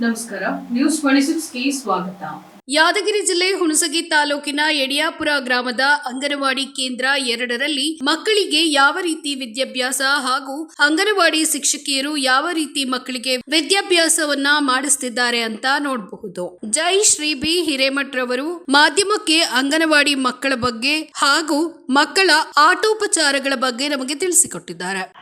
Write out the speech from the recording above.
ನಮಸ್ಕಾರ. News twenty ಸಿಕ್ಸ್ಗೆ ಸ್ವಾಗತ. ಯಾದಗಿರಿ ಜಿಲ್ಲೆ ಹುಣಸಗಿ ತಾಲೂಕಿನ ಯಡಿಯಾಪುರ ಗ್ರಾಮದ ಅಂಗನವಾಡಿ ಕೇಂದ್ರ ಎರಡರಲ್ಲಿ ಮಕ್ಕಳಿಗೆ ಯಾವ ರೀತಿ ವಿದ್ಯಾಭ್ಯಾಸ ಹಾಗೂ ಅಂಗನವಾಡಿ ಶಿಕ್ಷಕಿಯರು ಯಾವ ರೀತಿ ಮಕ್ಕಳಿಗೆ ವಿದ್ಯಾಭ್ಯಾಸವನ್ನ ಮಾಡಿಸ್ತಿದ್ದಾರೆ ಅಂತ ನೋಡಬಹುದು. ಜೈ ಶ್ರೀ ಬಿ ಹಿರೇಮಠ್ ರವರು ಮಾಧ್ಯಮಕ್ಕೆ ಅಂಗನವಾಡಿ ಮಕ್ಕಳ ಬಗ್ಗೆ ಹಾಗೂ ಮಕ್ಕಳ ಆಟೋಪಚಾರಗಳ ಬಗ್ಗೆ ನಮಗೆ ತಿಳಿಸಿಕೊಟ್ಟಿದ್ದಾರೆ.